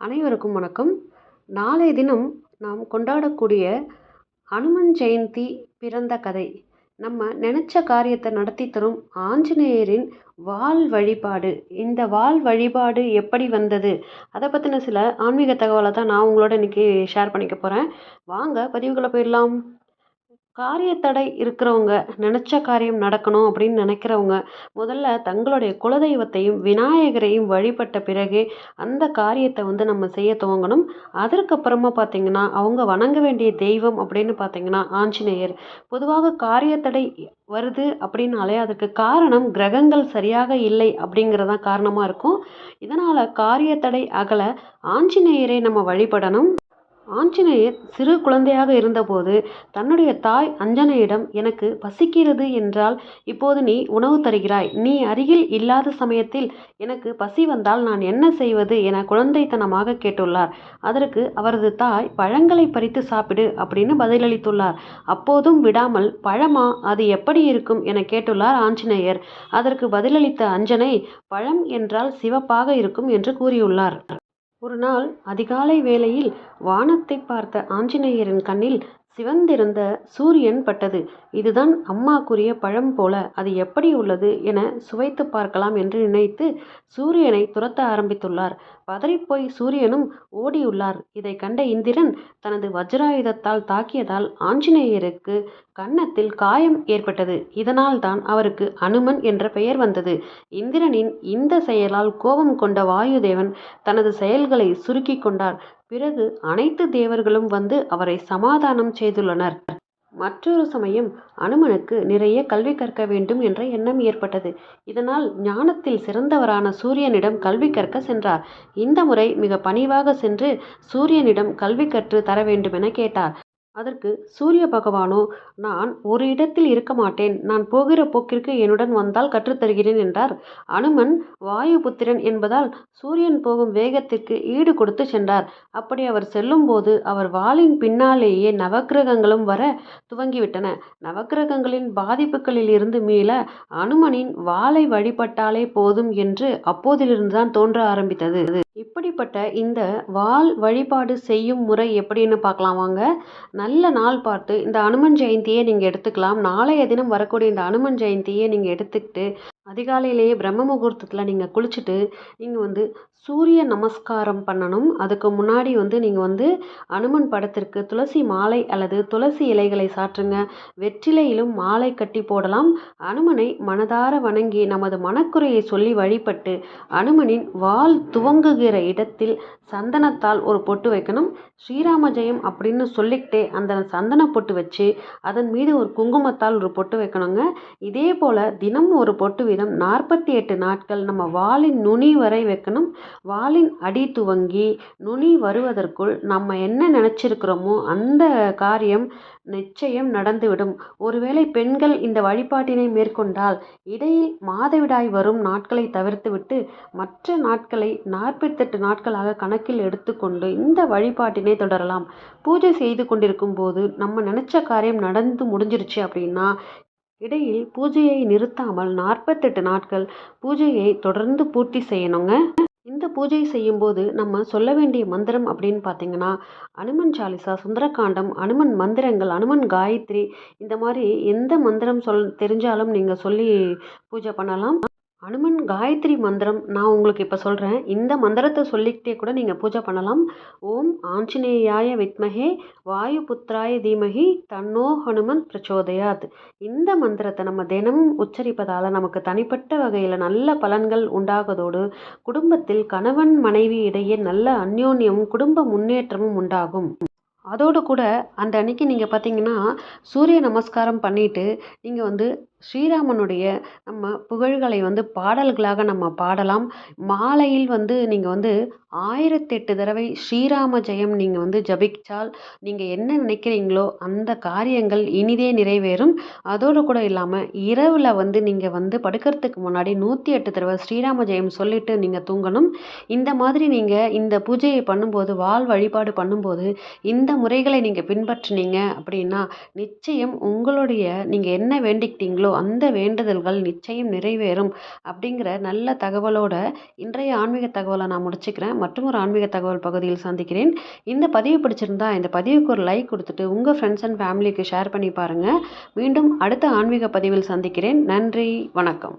அனைவருக்கும் வணக்கம். நாளைய தினம் நாம் கொண்டாடக்கூடிய அனுமன் ஜெயந்தி பிறந்த கதை. நம்ம நினச்ச காரியத்தை நடத்தி தரும் ஆஞ்சநேயரின் வாள் வழிபாடு. இந்த வால் வழிபாடு எப்படி வந்தது? அதை பற்றின சில ஆன்மீக தகவலை தான் நான் உங்களோட இன்றைக்கி ஷேர் பண்ணிக்க போகிறேன் வாங்க பதிவுகளை போயிடலாம். காரியத்தடை இருக்கிறவங்க நினச்ச காரியம் நடக்கணும் அப்படின்னு நினைக்கிறவங்க முதல்ல தங்களுடைய குலதெய்வத்தையும் விநாயகரையும் வழிபட்ட பிறகு அந்த காரியத்தை வந்து நம்ம செய்ய துவங்கணும். அதற்கப்புறமா பார்த்திங்கன்னா அவங்க வணங்க வேண்டிய தெய்வம் அப்படின்னு பார்த்திங்கன்னா ஆஞ்சநேயர். பொதுவாக காரியத்தடை வருது அப்படின்னாலே அதுக்கு காரணம் கிரகங்கள் சரியாக இல்லை அப்படிங்கிறதான் காரணமாக இருக்கும். இதனால் காரியத்தடை அகல ஆஞ்சநேயரை நம்ம வழிபடணும். ஆஞ்சநேயர் சிறு குழந்தையாக இருந்தபோது தன்னுடைய தாய் அஞ்சனையிடம் எனக்கு பசிக்கிறது என்றால் இப்போது நீ உணவு தருகிறாய். நீ அருகில் இல்லாத சமயத்தில் எனக்கு பசி வந்தால் நான் என்ன செய்வது என குழந்தைத்தனமாக கேட்டுள்ளார். அதற்கு அவரது தாய் பழங்களை பறித்து சாப்பிடு அப்படின்னு பதிலளித்துள்ளார். அப்போதும் விடாமல் பழமா? அது எப்படி இருக்கும்? என கேட்டுள்ளார் ஆஞ்சநேயர். அதற்கு பதிலளித்த அஞ்சனை பழம் என்றால் சிவப்பாக இருக்கும் என்று கூறியுள்ளார். ஒரு நாள் அதிகாலை வேளையில் வானத்தை பார்த்த ஆஞ்சநேயரின் கண்ணில் சிவந்திருந்த சூரியன் பட்டது. இதுதான் அம்மா கூறிய பழம் போல அது எப்படி உள்ளது என சுவைத்து பார்க்கலாம் என்று நினைத்து சூரியனை துரத்த ஆரம்பித்துள்ளார். பதறிப்போய் சூரியனும் ஓடியுள்ளார். இதை கண்ட இந்திரன் தனது வஜ்ராயுதத்தால் தாக்கியதால் ஆஞ்சநேயருக்கு கன்னத்தில் காயம் ஏற்பட்டது. இதனால் தான் அவருக்கு அனுமன் என்ற பெயர் வந்தது. இந்திரனின் இந்த செயலால் கோபம் கொண்ட வாயுதேவன் தனது செயல்களை சுருக்கி கொண்டார். பிறகு அனைத்து தேவர்களும் வந்து அவரை சமாதானம் செய்துள்ளனர். மற்றொரு சமயம் அனுமனுக்கு நிறைய கல்வி கற்க வேண்டும் என்ற எண்ணம் ஏற்பட்டது. இதனால் ஞானத்தில் சிறந்தவரான சூரியனிடம் கல்வி கற்க சென்றார். இந்த முறை மிக பணிவாக சென்று சூரியனிடம் கல்வி கற்று தர வேண்டுமென கேட்டார். அதற்கு சூரிய பகவானோ நான் ஒரு இடத்தில் இருக்க மாட்டேன். நான் போகிற போக்கிற்கு என்னுடன் வந்தால் கற்றுத்தருகிறேன் என்றார். அனுமன் வாயு புத்திரன் என்பதால் சூரியன் போகும் வேகத்திற்கு ஈடு கொடுத்து சென்றார். அப்படி அவர் செல்லும்போது அவர் வாளின் பின்னாலேயே நவக்கிரகங்களும் வர துவங்கிவிட்டன. நவக்கிரகங்களின் பாதிப்புகளில் இருந்து மீள அனுமனின் வாளை வழிபட்டாலே போதும் என்று அப்போதிலிருந்துதான் தோன்ற ஆரம்பித்தது. இப்படிப்பட்ட இந்த வால் வழிபாடு செய்யும் முறை எப்படின்னு பார்க்கலாம் வாங்க நல்ல நாள் பார்த்து இந்த அனுமன் ஜெயந்தியை நீங்கள் எடுத்துக்கலாம். நாளைய தினம் வரக்கூடிய இந்த அனுமன் ஜெயந்தியை நீங்கள் எடுத்துக்கிட்டு அதிகாலையிலேயே பிரம்ம முகூர்த்தத்தில் நீங்கள் குளிச்சுட்டு நீங்கள் வந்து சூரிய நமஸ்காரம் பண்ணணும். அதுக்கு முன்னாடி வந்து நீங்கள் வந்து அனுமன் படத்திற்கு துளசி மாலை அல்லது துளசி இலைகளை சாற்றுங்க. வெற்றிலையிலும் மாலை கட்டி போடலாம். அனுமனை மனதார வணங்கி நமது மனக்குறையை சொல்லி வழிபட்டு அனுமனின் வால் துவங்குகிற இடத்தில் சந்தனத்தால் ஒரு பொட்டு வைக்கணும். ஸ்ரீராம ஜெயம் அப்படின்னு சொல்லிக்கிட்டே அந்த சந்தன பொட்டு வச்சு அதன் மீது ஒரு குங்குமத்தால் ஒரு பொட்டு வைக்கணுங்க. இதே போல் தினமும் ஒரு பொட்டு வீதம் நாற்பத்தி எட்டு நாட்கள் நம்ம வாலின் நுனி வரை வைக்கணும். வாலின் அடி துவங்கி நுனி வருவதற்குள் நம்ம என்ன நினச்சிருக்கிறோமோ அந்த காரியம் நிச்சயம் நடந்துவிடும். ஒருவேளை பெண்கள் இந்த வழிபாட்டினை மேற்கொண்டால் இடையில் மாதவிடாய் வரும் நாட்களை தவிர்த்துவிட்டு மற்ற நாட்களை நாற்பத்தெட்டு நாட்களாக கணக்கில் எடுத்துக்கொண்டு இந்த வழிபாட்டினை தொடரலாம். பூஜை செய்து கொண்டிருக்கும் போது நம்ம நினச்ச காரியம் நடந்து முடிஞ்சிருச்சு அப்படின்னா இடையில் பூஜையை நிறுத்தாமல் நாற்பத்தெட்டு நாட்கள் பூஜையை தொடர்ந்து பூர்த்தி செய்யணுங்க. இந்த பூஜை செய்யும்போது நம்ம சொல்ல வேண்டிய மந்திரம் அப்படின்னு பார்த்தீங்கன்னா அனுமன் சாலிசா சுந்தரகாண்டம் அனுமன் மந்திரங்கள் அனுமன் காயத்ரி இந்த மாதிரி எந்த மந்திரம் சொல் தெரிஞ்சாலும் நீங்கள் சொல்லி பூஜை பண்ணலாம். அனுமன் காயத்ரி மந்திரம். நான் உங்களுக்கு இப்போ சொல்கிறேன் இந்த மந்திரத்தை சொல்லிக்கிட்டே கூட நீங்கள் பூஜை பண்ணலாம். ஓம் ஆஞ்சநேயாய வித்மகே வாயு புத்திராய தீமகி தன்னோ ஹனுமன் பிரச்சோதயாத். இந்த மந்திரத்தை நம்ம தினமும் உச்சரிப்பதால் நமக்கு தனிப்பட்ட வகையில் நல்ல பலன்கள் உண்டாவதோடு குடும்பத்தில் கணவன் மனைவி இடையே நல்ல அந்யோன்யமும் குடும்ப முன்னேற்றமும் உண்டாகும். அதோடு கூட அந்த அன்னைக்கு நீங்கள் பார்த்தீங்கன்னா சூரிய நமஸ்காரம் பண்ணிவிட்டு நீங்கள் வந்து ஸ்ரீராமனுடைய நம்ம புகழ்களை வந்து பாடல்களாக நம்ம பாடலாம். மாலையில் வந்து நீங்கள் வந்து ஆயிரத்தெட்டு தடவை ஸ்ரீராம ஜெயம் நீங்கள் வந்து ஜபிச்சால் நீங்கள் என்ன நினைக்கிறீங்களோ அந்த காரியங்கள் இனிதே நிறைவேறும். அதோடு கூட இல்லாமல் இரவில் வந்து நீங்கள் வந்து படுக்கிறதுக்கு முன்னாடி நூற்றி எட்டு தடவை ஸ்ரீராம ஜெயம் சொல்லிவிட்டு நீங்கள் தூங்கணும். இந்த மாதிரி நீங்கள் இந்த பூஜையை பண்ணும்போது வால் வழிபாடு பண்ணும்போது இந்த முறைகளை நீங்கள் பின்பற்றினீங்க அப்படின்னா நிச்சயம் உங்களுடைய நீங்கள் என்ன வேண்டிக்கிட்டீங்களோ வேண்டுறீங்களோ அந்த வேண்டுதல்கள் நிச்சயம் நிறைவேறும் அப்படிங்கிற நல்ல தகவலோட இன்றைய ஆன்மீக தகவலை நான் முடிச்சுக்கிறேன். மற்றும் ஒரு ஆன்மீக தகவல் பகுதியில் சந்திக்கிறேன். இந்த பதிவு பிடிச்சிருந்தா இந்த பதிவுக்கு ஒரு லைக் கொடுத்துட்டு உங்கள் ஃப்ரெண்ட்ஸ் அண்ட் ஃபேமிலிக்கு ஷேர் பண்ணி பாருங்கள் மீண்டும் அடுத்த ஆன்மீக பதிவில் சந்திக்கிறேன். நன்றி வணக்கம்.